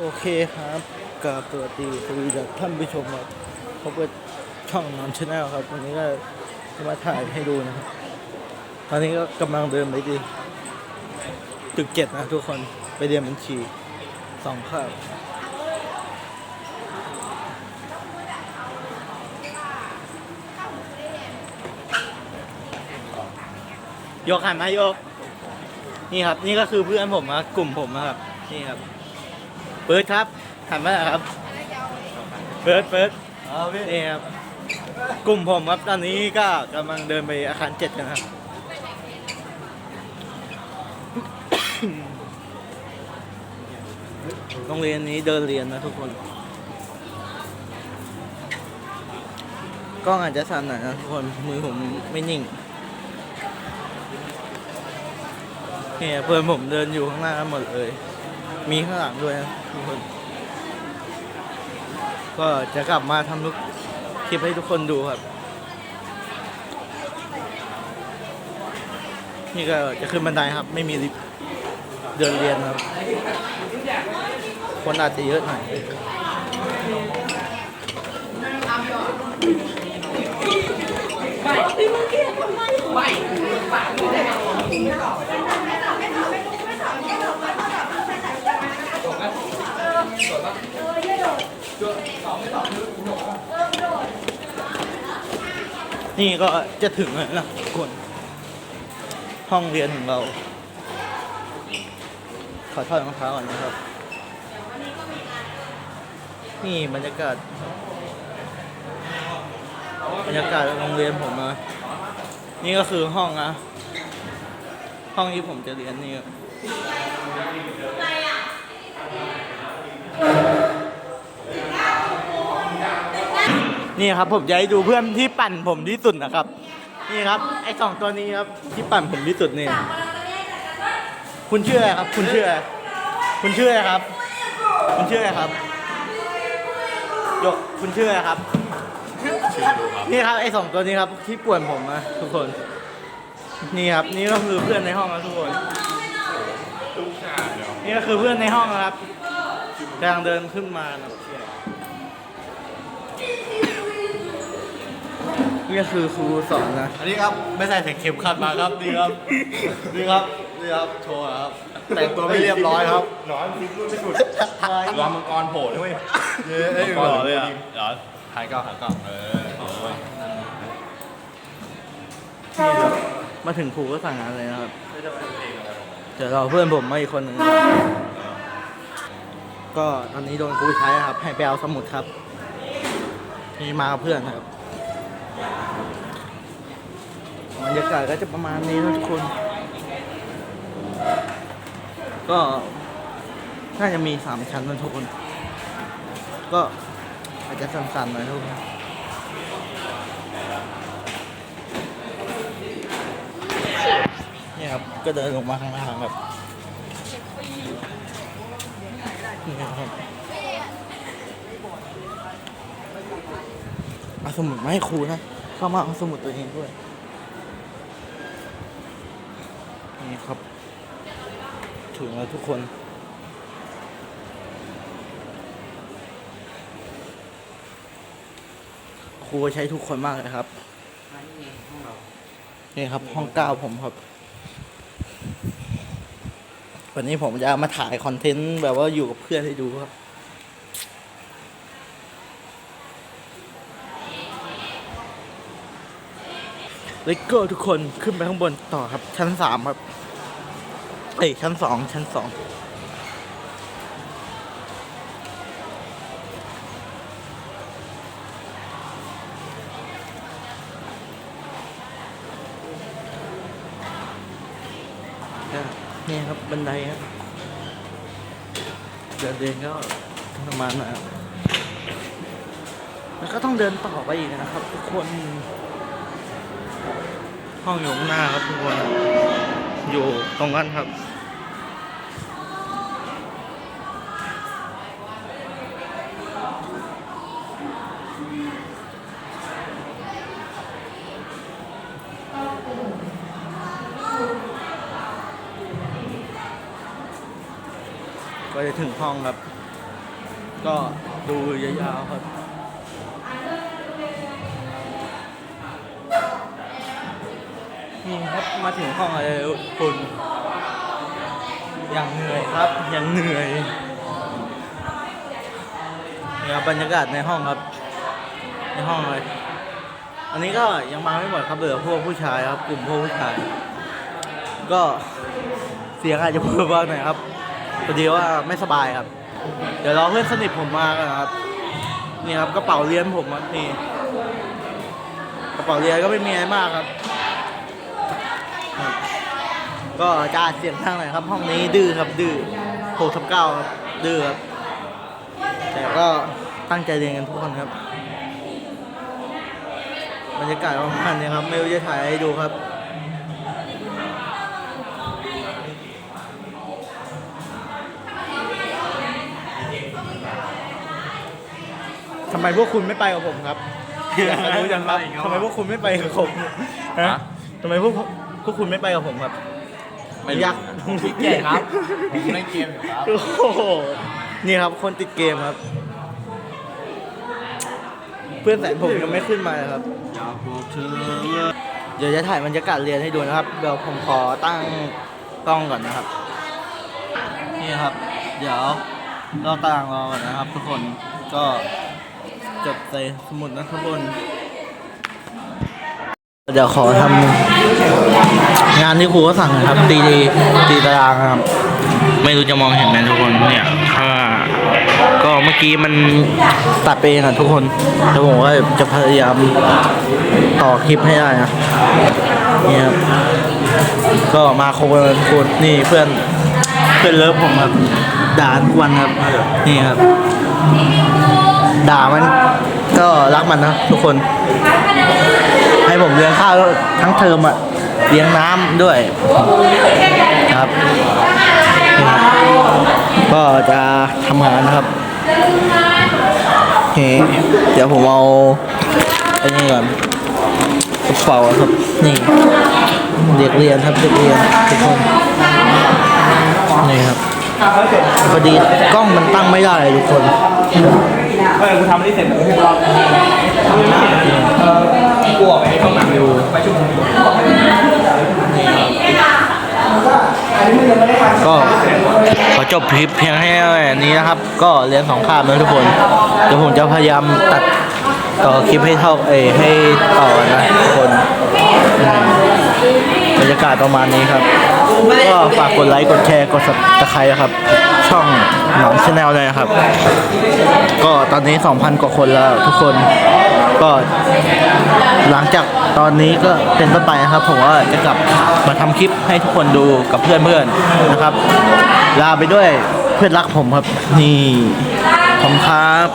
โอเคครับกาบสวัสดีสวัสดีท่านผู้ชมครับพบกับช่องนอนชาแนลครับวันนี้ก็จะมาถ่ายให้ดูนะครับตอนนี้ก็กำลังเดินไปดีตึกเจ็ดนะทุกคนไปเรียนบัญชีสองคาบยกหันมาโยก นี่ครับ นี่ก็คือเพื่อนผมนะกลุ่มผมนะครับ นี่ครับ เปิดครับหันมาหน่อยครับเปิดเปิดนี่ครับกลุ่มผมครับตอนนี้ก็กำลังเดินไปอาคารเจ็ดกันครับ โรงเรียนนี้เดินเรียนนะทุกคนกล้องอาจจะสั่นหน่อยนะทุกคน มือผมไม่นิ่งเนี่ยเพื่อนผมเดินอยู่ข้างหน้ากันหมดเลย มีข้างหลังด้วยนะทุกคน ก็จะกลับมาทำทุกคลิปให้ทุกคนดูครับ นี่ก็จะขึ้นบันไดครับ ไม่มีลิฟต์เดินเรียนครับ คนอาจจะเยอะหน่อย นี่ก็จะถึงแล้วนะทุกคน ห้องเรียนของเรา ขอถอดรองเท้าก่อนนะครับ นี่บรรยากาศ บรรยากาศโรงเรียนผมนะนี่ก็คือห้องนะ ห้องที่ผมจะเรียนนี่ครับ นี่ครับผมจะให้ดูเพื่อนที่ปั่นผมที่สุดนะครับ นี่ครับไอสองตัวนี้ครับที่ปั่นผมที่สุดนี่คุณเชื่ออะไรครับ คุณเชื่ออะไรคุณเชื่ออะไรครับ คุณเชื่ออะไรครับยกคุณเชื่ออะไรครับ นี่ครับไอสองตัวนี้ครับที่ป่วนผมนะทุกคน นี่ครับนี่ก็คือเพื่อนในห้องนะทุกคนนี่ก็คือเพื่อนในห้องนะครับกำลังเดินขึ้นมานะ นี่ก็คือครูสอนนะ อันนี้ครับไม่ใส่เข็มขัดมาครับนี่ครับนี่ครับนี่ครับโชว์ครับแต่งตัวไม่เรียบร้อยครับหนอนซิกรุ่นไม่สุดรอมังกรโผล่ด้วยเย้ได้หล่อเลยอะเดี๋ยวถ่ายกล้องถ่ายกล้องเออนี่ครับมาถึงครูก็สั่งงานเลยนะครับเดี๋ยวเราเพื่อนผมมาอีกคนหนึ่งก็ตอนนี้โดนครูใช้ครับให้ไปเอาสมุดครับนี่มากับเพื่อนครับ บรรยากาศก็จะประมาณนี้นะทุกคน ก็น่าจะมีสามชั้นนะทุกคน ก็อาจจะสั่นๆหน่อยทุกคนนี่ครับ ก็เดินลงมาข้างล่างแบบนี่ครับเอาสมุดมาให้ครูนะ เข้ามาเอาสมุดตัวเองด้วย นี่ครับ ถึงแล้วทุกคนครูใช้ทุกคนมากเลยครับ นี่ครับห้องเก้าผมครับ วันนี้ผมจะมาถ่ายคอนเทนต์แบบว่าอยู่กับเพื่อนให้ดูครับ เลโก้ทุกคนขึ้นไปข้างบนต่อครับ ชั้นสามครับ เอ้ยชั้นสองชั้นสองก็นี่ครับบันไดครับเดินเดินก็ประมาณนั้นครับแล้วก็ต้องเดินต่อไปอีกนะครับ ทุกคน ห้องอยู่ข้างหน้าครับทุกคน อยู่ตรงนั้นครับ ก็จะถึงห้องครับ ก็ดูยาวๆครับ นี่ครับมาถึงห้องอะไรคุณยังเหนื่อยครับยังเหนื่อยนี่ครับบรรยากาศในห้องครับ ในห้องเลยอันนี้ก็ยังมาไม่หมดครับเหลือพวกผู้ชายครับ กลุ่มพวกผู้ชาย ก็เสียงอาจจะเพิ่มบ้างหน่อยครับพอดีว่าไม่สบายครับ เดี๋ยวรอเพื่อนสนิทผมมากันนะครับนี่ครับกระเป๋าเรียนผมนี่กระเป๋าเรียนก็ไม่มีอะไรมากครับ ก็จะอัดเสียงทางหน่อยครับห้องนี้ดื้อครับดื้อโหทับเก้าครับดื้อครับแต่ก็ตั้งใจเรียนกันทุกคนครับบรรยากาศประมาณนี้ครับไม่รู้จะถ่ายให้ดูครับทำไมพวกคุณไม่ไปกับผมครับอยากจะรู้จังครับทำไมพวกคุณไม่ไปกับผมฮะทำไมพวกพวกคุณไม่ไปกับผมครับ ไม่รู้อยากผมขี้เกียจครับ ผมเล่นเกมอยู่ครับ โอ้โหนี่ครับคนติดเกมครับ เพื่อนแสนผมยังไม่ขึ้นมาเลยครับ อยากบอกเธอ เดี๋ยวจะถ่ายบรรยากาศเรียนให้ดูนะครับ เดี๋ยวผมขอตั้งกล้องก่อนนะครับ นี่ครับ เดี๋ยวรอตารางรอก่อนนะครับ ทุกคน ก็จดใส่สมุดนะทุกคน เดี๋ยวขอทำงานที่ครูก็สั่งนะครับตีดีตีตารางครับ ไม่รู้จะมองเห็นไหมทุกคนเนี่ยถ้าก็เมื่อกี้มันตัดไปเองอะทุกคนแล้วผมก็จะพยายามต่อคลิปให้ได้นะนี่ครับก็มาโคกันทุกคนนี่เพื่อนเพื่อนเลิฟผมครับด่าทุกวันครับนี่ครับ ด่ามันก็รักมันนะทุกคน ให้ผมเลี้ยงข้าวทั้งเทอมอะเลี้ยงน้ำด้วยครับ ก็จะทำงานนะครับโอเคเดี๋ยวผมเอาไอ้นี่ก่อนกระเป๋าครับนี่เด็กเรียนครับเด็กเรียนทุกคนนี่ครับพอดีกล้องมันตั้งไม่ได้ทุกคน เออกูทำไม่ได้เสร็จแล้วรอบกูออกไปห้องหนังอยู่ไปชั่วโมก็ขอจบคลิปเพียงแค่นี้นะครับ ก็เรียนสองคาบนะทุกคนเดี๋ยวผมจะพยายามตัดต่อคลิปให้เท่าเอให้ต่อนะทุกคนบรรยากาศประมาณนี้ครับ ก็ฝากกดไลค์กดแชร์กดสับตะไคร้นะครับ ช่องหนองชาแนลเลยนะครับ ตอนนี้ 2,000 กว่าคนแล้วทุกคนก็หลังจากตอนนี้ก็เป็นต้นไปนะครับ ผมว่าจะกลับมาทำคลิปให้ทุกคนดูกับเพื่อนๆนะครับ ลาไปด้วยเพื่อนรักผมครับ นี่ผมครับ